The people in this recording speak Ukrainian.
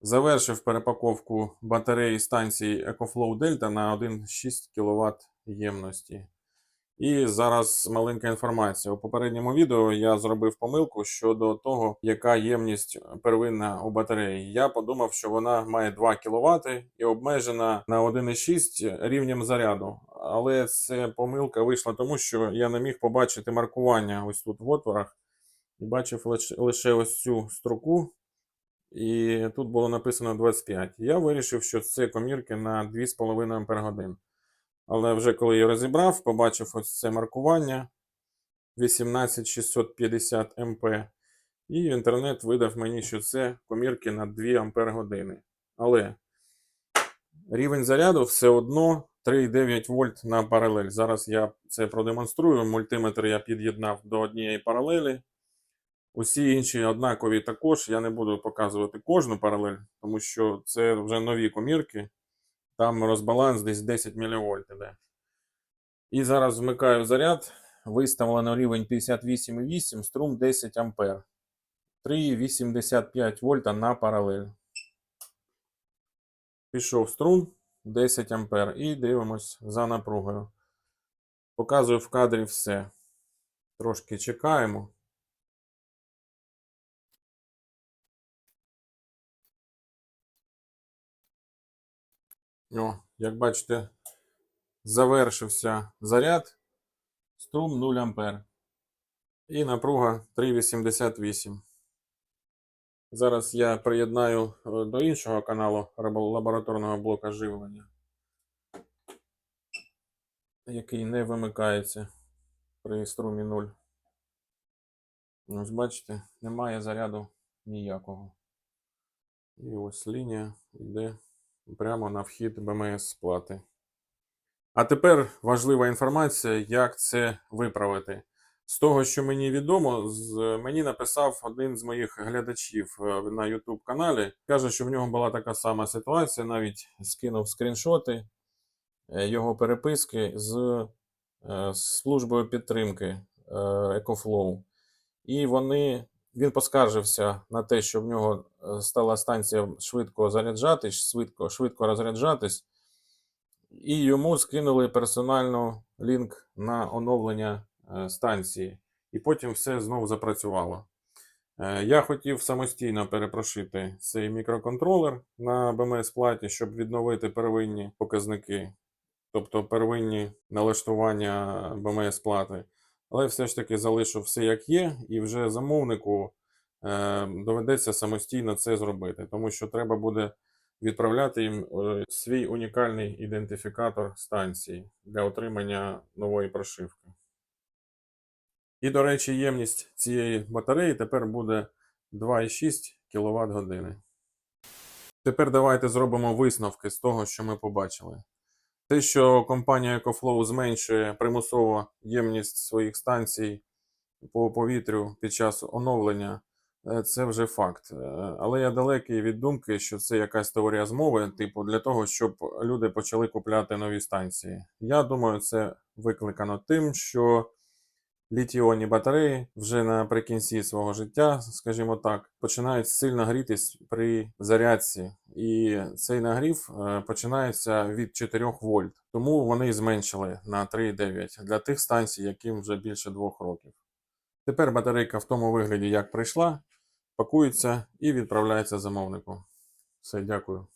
Завершив перепаковку батареї станції EcoFlow Delta на 1,6 кВт ємності. І зараз маленька інформація. У попередньому відео я зробив помилку щодо того, яка ємність первинна у батареї. Я подумав, що вона має 2 кВт і обмежена на 1,6 рівнем заряду. Але це помилка вийшла тому, що я не міг побачити маркування ось тут в отворах. І бачив лише- ось цю строку. І тут було написано 25. Я вирішив, що це комірки на 2,5 Ах. Але вже коли я розібрав, побачив ось це маркування 18650 МП. І інтернет видав мені, що це комірки на 2 Ампер. Але рівень заряду все одно 3,9 вольт на паралель. Зараз я це продемонструю. Мультиметр я під'єднав до однієї паралелі. Усі інші однакові також. Я не буду показувати кожну паралель, тому що це вже нові комірки. Там розбаланс десь 10 мВ іде. І зараз вмикаю заряд. Виставлено рівень 58,8, струм 10 А. 3,85 вольта на паралель. Пішов струм 10 А. І дивимось за напругою. Показую в кадрі все. Трошки чекаємо. О, як бачите, завершився заряд. Струм 0 А. І напруга 3,88. Зараз я приєднаю е, до іншого каналу лабораторного блока живлення, який не вимикається при струмі 0. Ось бачите, немає заряду ніякого. І ось лінія йде прямо на вхід БМС плати. А тепер важлива інформація, як це виправити. З того, що мені відомо, мені написав один з моїх глядачів е, на YouTube каналі. Каже, що в нього була така сама ситуація, навіть скинув скріншоти е, його переписки з е, службою підтримки EcoFlow. І вони, він поскаржився на те, що в нього е, стала станція швидко заряджатись, швидко, швидко розряджатись, і йому скинули персонально лінк на оновлення е, станції. І потім все знову запрацювало. Е, Я хотів самостійно перепрошити цей мікроконтролер на BMS платі, щоб відновити первинні показники, тобто первинні налаштування BMS плати. Але все ж таки залишив все як є, і вже замовнику е, доведеться самостійно це зробити, тому що треба буде відправляти їм е, свій унікальний ідентифікатор станції для отримання нової прошивки. І, до речі, ємність цієї батареї тепер буде 2,6 кВт години. Тепер давайте зробимо висновки з того, що ми побачили. Те, що компанія EcoFlow зменшує примусово ємність своїх станцій по повітрю під час оновлення, е, це вже факт. Е, Але я далекий від думки, що це якась теорія змови, типу, для того, щоб люди почали купляти нові станції. Я думаю, це викликано тим, що літіонні батареї вже наприкінці свого життя, скажімо так, починають сильно грітись при зарядці, і цей нагрів е, починається від 4 вольт. Тому вони зменшили на 3,9 для тих станцій, яким вже більше 2 років. Тепер батарейка в тому вигляді, як прийшла, пакується і відправляється замовнику. Все, дякую.